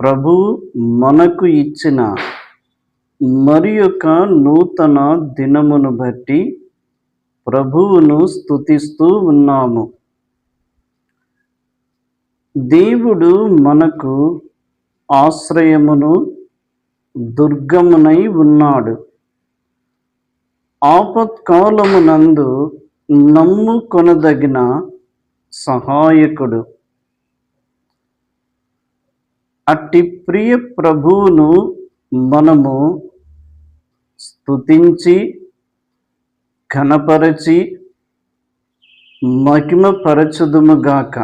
ప్రభు మనకు ఇచ్చిన మరి యొక్క నూతన దినమును బట్టి ప్రభువును స్తుతిస్తూ ఉన్నాము. దేవుడు మనకు ఆశ్రయమును దుర్గమునై ఉన్నాడు. ఆపత్కాలమునందు నమ్ముకొనదగిన సహాయకుడు. అట్టి ప్రియ ప్రభువును మనము స్తుతించి ఘనపరచి మహిమపరచుదుముగాక.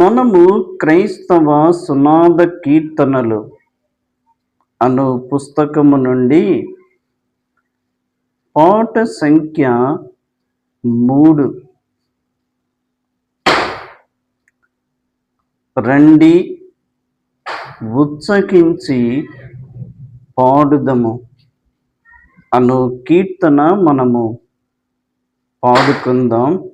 మనము క్రైస్తవ సునాద కీర్తనలు అను పుస్తకము నుండి పాట సంఖ్య మూడు. రండి. ఉత్సకించి పాడుదము. అను కీర్తన మనము పాడుకుందాం.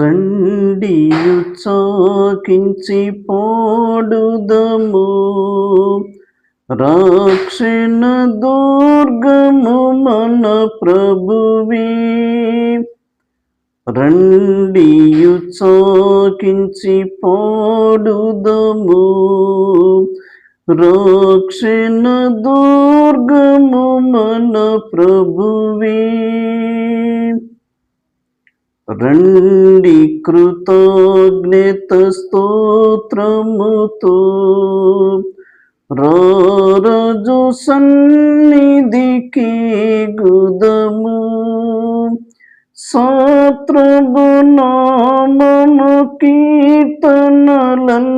రండి ఉత్సకించి పాడుదము. రక్షణ దుర్గము మన ప్రభువీ. రండియు చోకించి పాడుదము రక్షణ దుర్గము మన ప్రభువే. రండి కృతజ్ఞత స్తోత్రముతో రాజు సన్నిధికి గుదము. సో సోత్రము నామము కీర్తనలన్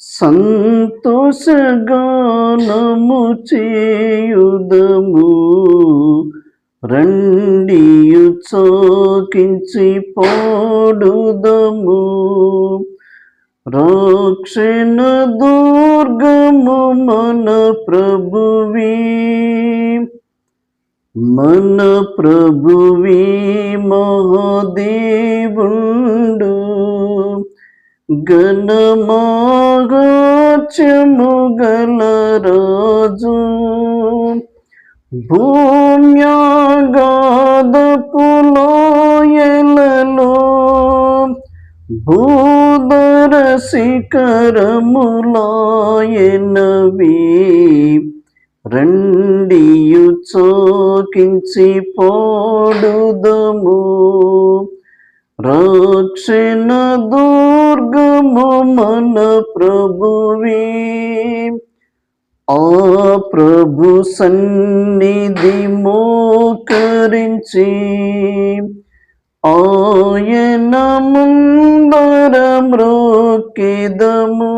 సంతోషగానము చేయుదము. రండియు చోకించి పాడుదము. రక్షణ దుర్గము మన ప్రభు మన ప్రభువీ మహాదేవుండు. గణమాగత్యము గల రాజు. భూమ్యాగాధపులోయలలో భూధర శిఖరములాయనవి. రెండియు చోకించి పోడుదము రక్షణ దుర్గము మన ప్రభువీ. ఆ ప్రభు సన్నిధి మోకరించి ఆయన ముందర మ్రోకిదము.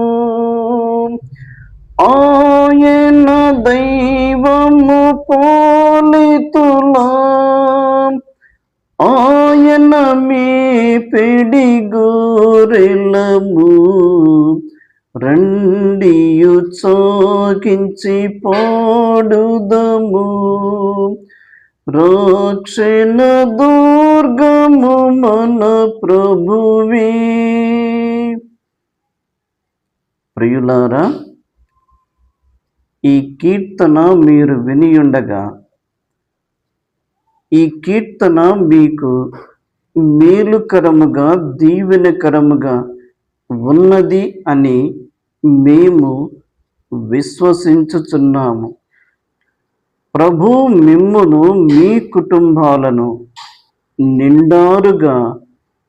ఆయన దైవము పోలితులా. ఆయన మీ పిడి గోరెలము రండియు చోకించి పాడుదము. రక్షణ దుర్గము మన ప్రభువే. ప్రియులారా ఈ కీర్తన మీరు వినియుండగా ఈ కీర్తన మీకు మేలుకరముగా దీవెనకరముగా ఉన్నది అని మేము విశ్వసించుచున్నాము. ప్రభు మిమ్మును మీ కుటుంబాలను నిండారుగా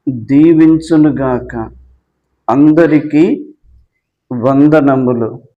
దీవించునుగాక. అందరికీ వందనములు.